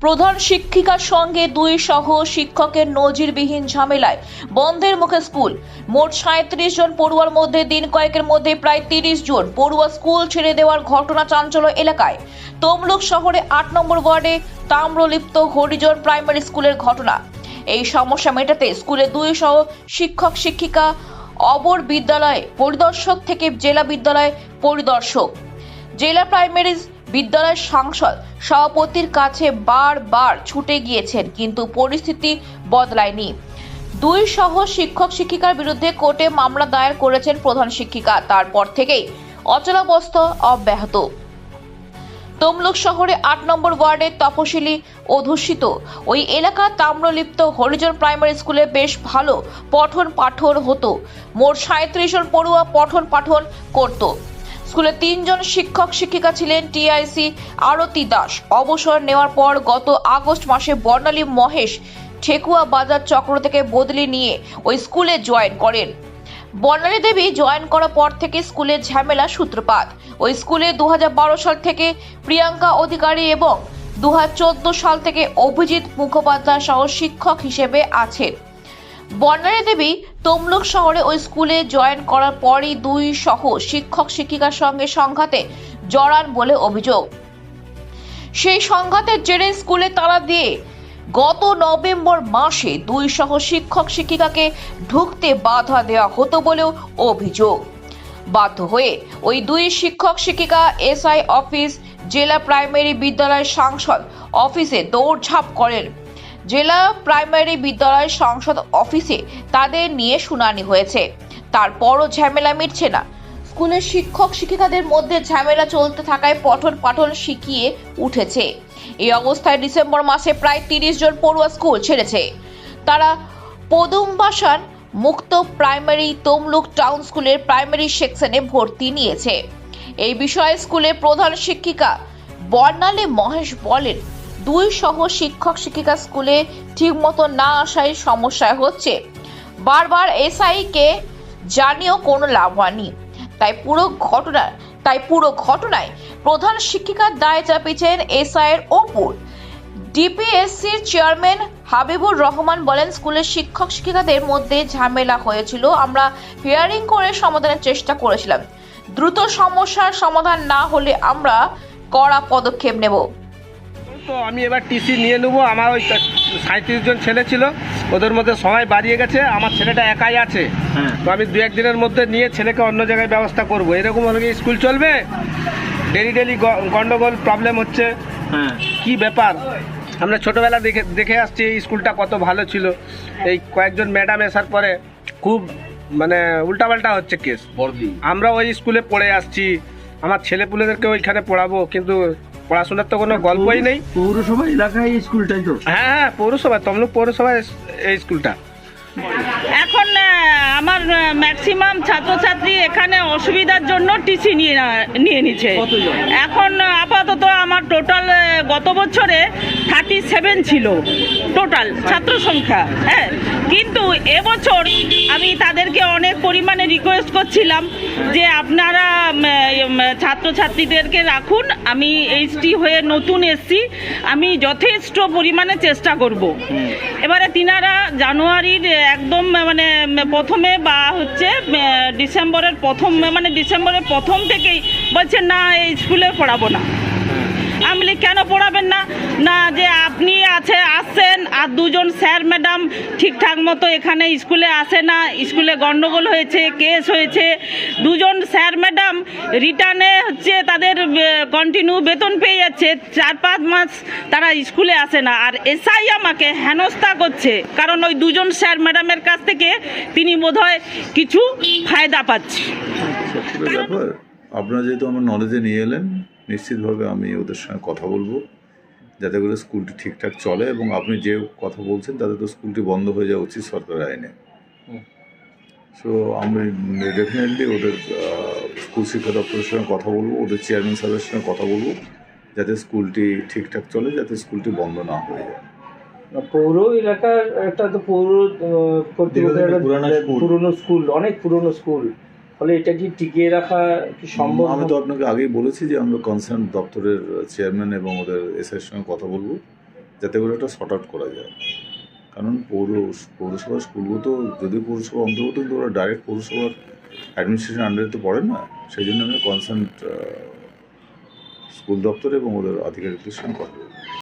প্রধান শিক্ষিকার সঙ্গে দুই সহ শিক্ষকের নজিরবিহীন ঝামেলায়। বন্ধের মুখে স্কুল। মোট সাঁত্রিশ জন পড়ুয়ার মধ্যে দিন কয়েকের মধ্যে প্রায় তিরিশ জন পড়ুয়া স্কুল ছেড়ে দেওয়ার ঘটনা চাঞ্চল্য এলাকায়। তমলুক শহরে আট নম্বর ওয়ার্ডে তাম্রলিপ্ত হরিজন প্রাইমারি স্কুলের ঘটনা। এই সমস্যা মেটাতে স্কুলে দুই সহ শিক্ষক, শিক্ষিকা, অবর বিদ্যালয় পরিদর্শক থেকে জেলা বিদ্যালয় পরিদর্শক। জেলা প্রাইমারি বিদ্যালয়ের সাংসদ সভাপতির কাছে বারবার ছুটে গিয়েছেন, কিন্তু পরিস্থিতি বদলায়নি। দুই সহ শিক্ষক শিক্ষিকার বিরুদ্ধে কোর্টে মামলা দায়ের করেছেন প্রধান শিক্ষিকা। তারপর থেকেই অচলাবস্থা অব্যাহত। তমলুক শহরে আট নম্বর ওয়ার্ডের তপশিলি অধ্যুষিত। ওই এলাকা তাম্রলিপ্ত হরিজন প্রাইমারি স্কুলে বেশ ভালো পঠন পাঠন হতো। মোট সাঁত্রিশ জন পড়ুয়া পঠন পাঠন করত। স্কুলে তিনজন শিক্ষক শিক্ষিকা ছিলেন টিআইসি আরতি দাস। অবসর নেওয়ার পর গত আগস্ট মাসে বর্ণালী মহেশ ঠেকুয়া বাজার চক্র থেকে বদলি নিয়ে ওই স্কুলে জয়েন করেন। বর্ণালী দেবী জয়েন করার পর থেকে স্কুলে ঝামেলা সূত্রপাত। ওই স্কুলে দু হাজার বারো সাল থেকে প্রিয়াঙ্কা অধিকারী এবং দু হাজার চোদ্দ সাল থেকে অভিজিৎ মুখোপাধ্যায় সহ শিক্ষক হিসেবে আছেন। বর্ণালী দেবী তমলুক শহরে ওই স্কুলে জয়েন করার পরই দুই সহ শিক্ষক শিক্ষিকার সঙ্গে সংঘাতে জড়ান বলে অভিযোগ। সেই সংঘাতের জেরে স্কুলে তালা দিয়ে গত নভেম্বর মাসে দুই সহ শিক্ষক শিক্ষিকাকে ঢুকতে বাধা দেওয়া হতো বলেও অভিযোগ। বাধ্য হয়ে ওই দুই শিক্ষক শিক্ষিকা, এসআই অফিস, জেলা প্রাইমারি বিদ্যালয়ের সাংসদ অফিসে দৌড়ঝাঁপ করেন। জেলা প্রাইমারি বিদ্যালয় সংসদ অফিসে তাদের নিয়ে শুনানি হয়েছে। তারপরও ঝামেলা মিটছে না। স্কুলের শিক্ষক শিক্ষিকাদের মধ্যে ঝামেলা চলতে থাকায় পঠন পাঠন শিখিয়ে উঠেছে। এই অবস্থায় ডিসেম্বর মাসে প্রায় তিরিশ জন পড়ুয়া স্কুল ছেড়েছে। তারা পদুমবাসান মুক্ত প্রাইমারি তমলুক টাউন স্কুলের প্রাইমারি সেকশনে ভর্তি নিয়েছে। এই বিষয়ে স্কুলের প্রধান শিক্ষিকা বর্ণালী মহেশ বলেন দুই সহ শিক্ষক শিক্ষিকা স্কুলে ঠিকমতো না আসায় সমস্যা হচ্ছে। বারবার এসআই কে জানিয়েও কোনো লাভ হয়নি। তাই পুরো ঘটনা, তাই পুরো ঘটনায় প্রধান শিক্ষিকার দায় চাপিয়েছেন এসআই এর ওপর। ডিপিএসসির চেয়ারম্যান হাবিবুর রহমান বলেন, স্কুলের শিক্ষক শিক্ষিকাদের মধ্যে ঝামেলা হয়েছিল। আমরা হিয়ারিং করে সমাধানের চেষ্টা করেছিলাম। দ্রুত সমস্যার সমাধান না হলে আমরা কড়া পদক্ষেপ নেব। তো আমি এবার টিসি নিয়ে নেব। আমার ওই সাঁত্রিশ জন ছেলে ছিল। ওদের মধ্যে সবাই বাড়িয়ে গেছে। আমার ছেলেটা একাই আছে। হ্যাঁ। তো আমি দু একদিনের মধ্যে নিয়ে ছেলেকে অন্য জায়গায় ব্যবস্থা করব। এরকম হলে কি স্কুল চলবে? ডেলি ডেলি গন্ডগোল প্রবলেম হচ্ছে। হ্যাঁ। কি ব্যাপার? আমরা ছোটোবেলা দেখে দেখে আসছি এই স্কুলটা কত ভালো ছিল। এই কয়েকজন ম্যাডাম আসার পরে খুব মানে উল্টাপাল্টা হচ্ছে কেস আমরা ওই স্কুলে পড়ে আসছি। আমার ছেলেপুলেদেরকে ওইখানে পড়াবো কিন্তু পড়াশোনার তো কোনো গল্পই নেই। পৌরসভা এলাকায় স্কুলটাই তো। হ্যাঁ হ্যাঁ পৌরসভা তমলুক পৌরসভা এই স্কুলটা। আমার ম্যাক্সিমাম ছাত্রছাত্রী এখানে অসুবিধার জন্য টিসি নিয়ে নিয়ে নিচ্ছে। এখন আপাতত আমার টোটাল গত বছরে থার্টি সেভেন ছিল টোটাল ছাত্র সংখ্যা হ্যাঁ। কিন্তু এবছর আমি তাদেরকে অনেক পরিমাণে রিকোয়েস্ট করছিলাম যে আপনারা ছাত্রছাত্রীদেরকে রাখুন। আমি এইচটি হয়ে নতুন এসছি। আমি যথেষ্ট পরিমাণে চেষ্টা করব। এবারে তিনারা জানুয়ারির একদম মানে প্রথমে বা হচ্ছে ডিসেম্বরের প্রথম মানে ডিসেম্বরের প্রথম থেকেই বলছে না এই স্কুলে পড়াবো না। আমি কেন পড়াবেন না? না, যে আপনি আছে, আসছেন, আর দুজন স্যার, ম্যাডাম ঠিকঠাক মতো এখানে স্কুলে আসে না, স্কুলে গন্ডগোল হয়েছে, কেস হয়েছে, দুজন স্যার, ম্যাডাম রিটার্নে হচ্ছে তাদের কন্টিনিউ বেতন পেয়ে যাচ্ছে, চার, পাঁচ মাস তারা স্কুলে আসে না, আর এসআই আমাকে হেনস্থা করছে, কারণ ওই দুজন স্যার, ম্যাডামের কাছ থেকে তিনি বোধহয় কিছু ফায়দা পাচ্ছে। ব্যাপার? আপনারা যেহেতু আমার নলেজে নিয়ে এলেন নিশ্চিতভাবে আমি ওদের সঙ্গে কথা বলব যাতে করে স্কুলটি ঠিকঠাক চলে এবং আপনি যে কথা বলছেন তাতে তো স্কুলটি বন্ধ হয়ে যাওয়া উচিত সরকারের আইনে। সো আমি ডেফিনেটলি ওদের স্কুল শিক্ষা দপ্তরের সঙ্গে কথা বলব ওদের চেয়ারম্যান সাহেবের সঙ্গে কথা বলব যাতে স্কুলটি ঠিকঠাক চলে যাতে স্কুলটি বন্ধ না হয়ে যায়। পৌর এলাকার একটা তো পৌর। পুরনো স্কুল অনেক পুরনো স্কুল। ফলে এটা কি টিকিয়ে রাখা কি সম্ভব আমি তো আপনাকে আগেই বলেছি যে আমরা কনসার্ন দপ্তরের চেয়ারম্যান এবং ওদের এসআইয়ের সঙ্গে কথা বলব যাতে করে এটা শর্ট আউট করা যায় কারণ পৌর পৌরসভার স্কুলগুলো তো যদি পৌরসভা অন্তর্গত কিন্তু ওরা ডাইরেক্ট পৌরসভার অ্যাডমিনিস্ট্রেশন আন্ডারে তো পড়ে না সেই জন্য আমি কনসার্ন স্কুল দপ্তর এবং ওদের আধিকারিকদের সঙ্গে কথা বলব।